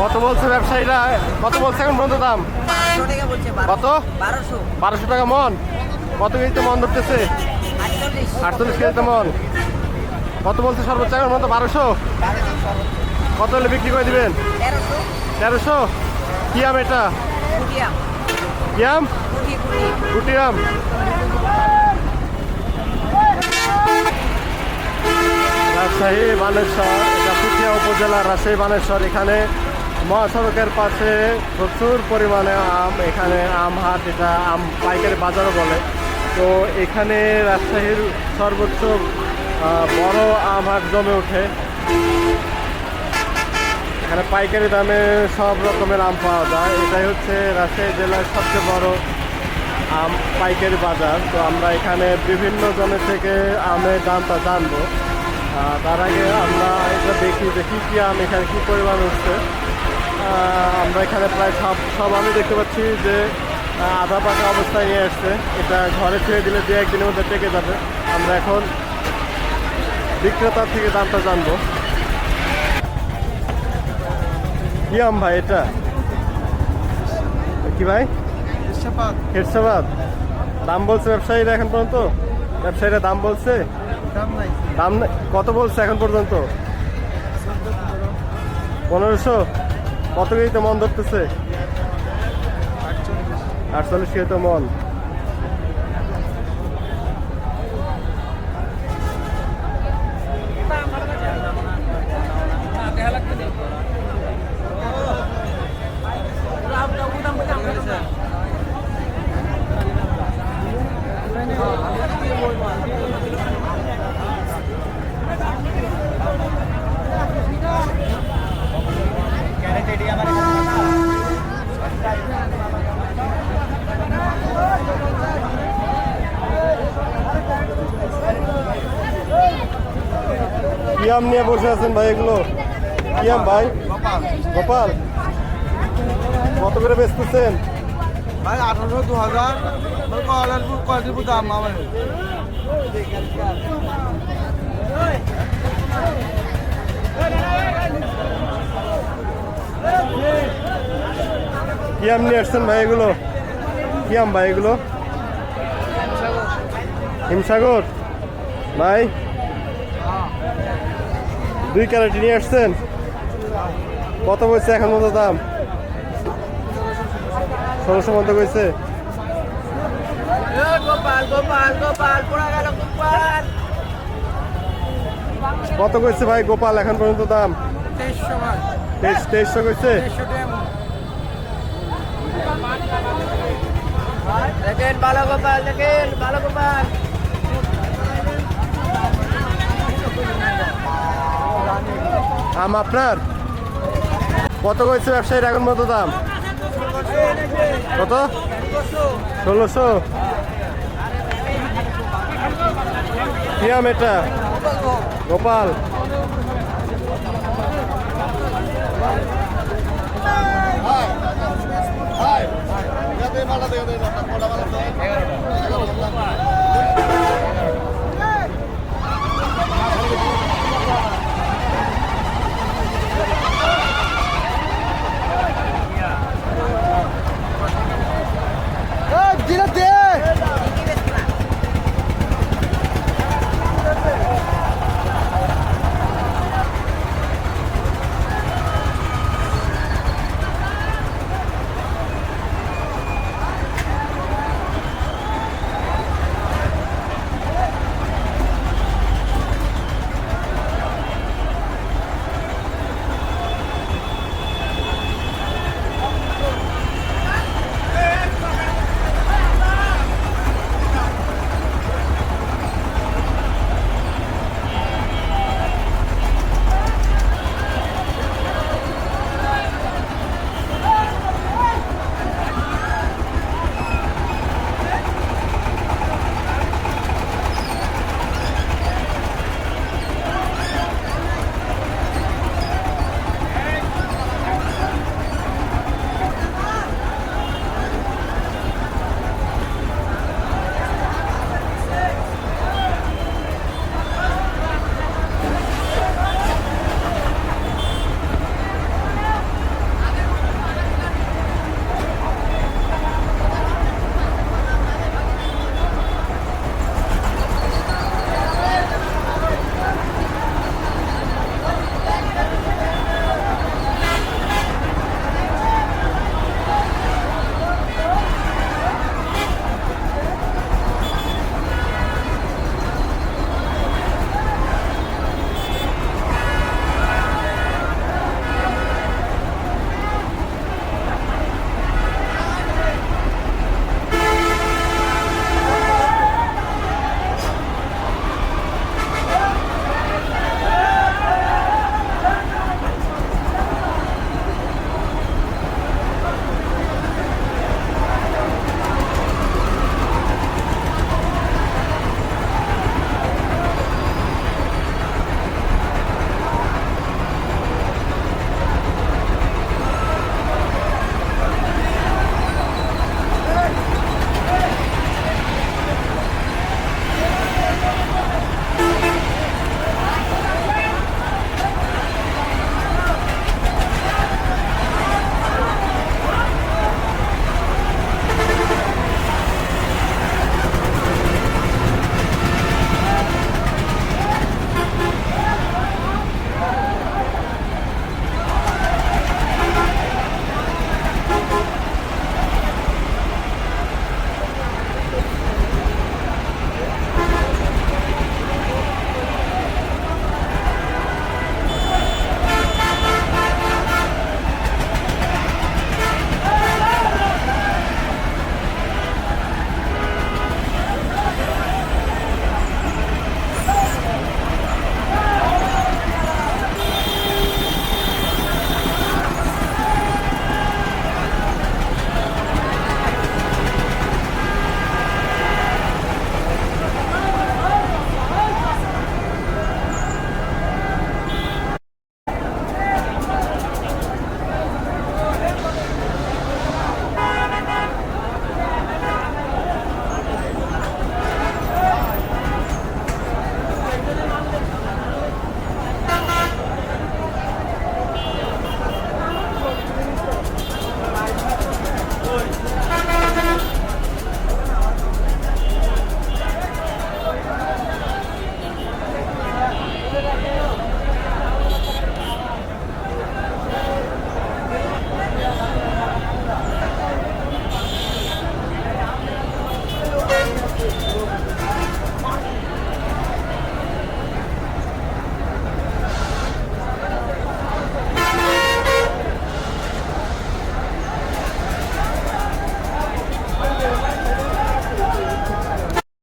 কত বলছে ব্যবসায়ীরা? কত বলছে এখন পর্যন্ত দাম? কত? বারোশো টাকা মন। কত কেজিতে মন ধরতেছে? আটচল্লিশ কেজিতে মন। কত বলছে সর্বোচ্চ এখন পর্যন্ত? বারোশো? কত হলে বিক্রি করে দিবেন? তেরোশো? কি আম এটা? কি আম? গুটি আম। রাজশাহী বানেশ্বর, এটা উপজেলার রাজশাহী বানেশ্বর। এখানে মহাসড়কের পাশে প্রচুর পরিমাণে আম এখানে আম হাট এটা আম পাইকারি বাজারও বলে। তো এখানে রাজশাহীর সর্বোচ্চ বড় আম হাট জমে ওঠে। এখানে পাইকারি দামে সব রকমের আম পাওয়া যায়। এটাই হচ্ছে রাজশাহী জেলার সবচেয়ে বড় আম পাইকারি বাজার। তো আমরা এখানে বিভিন্ন জনের থেকে আমের দামটা জানব। তার আগে আমরা এটা দেখি যে কী কী আম এখানে কী পরিমাণ আহ, আমরা এখানে প্রায় সব সব আমি দেখতে পাচ্ছি যে আধা পাকা অবস্থায় নিয়ে আসছে। এটা ঘরে ছেড়ে দিলে দু একদিনের মধ্যে পেকে যাবে। আমরা এখন বিক্রেতার থেকে দামটা জানব। কি আম ভাই এটা? কি ভাই? হেরসাবাদ দাম বলছে ব্যবসায়ীরা এখন পর্যন্ত? ব্যবসায়ীরা দাম বলছে? দাম না- কত বলছে এখন পর্যন্ত? পনেরোশো? কত কেজিতে মন ধরতেছে। আটচল্লিশ। কেজিতে মন। আম নিয়ে বসে আছেন ভাই এগুলো? কি আম ভাই? গোপাল। কত করে বেচতেছেন? ভাই আঠারোশো দু হাজার কয়দিপুর দাম আমার কি নিয়ে আসছেন ভাই এগুলো? কি আম ভাই এগুলো? হিমসাগর। ভাই? দুই ক্যারেট নিয়ে আসছেন। কত বলছে এখন মতো দাম। ষোলোশো মতো কইছে কত কইছে ভাই গোপাল, এখন পর্যন্ত দাম। তেইশশো কইছে দেখেন ভালো গোপাল দেখেন ভালো গোপাল আম আপনার? কত কয়েছে ব্যবসায়ীর এখন মতো দাম? কত? ষোলোশো। কি আম এটা? গোপাল।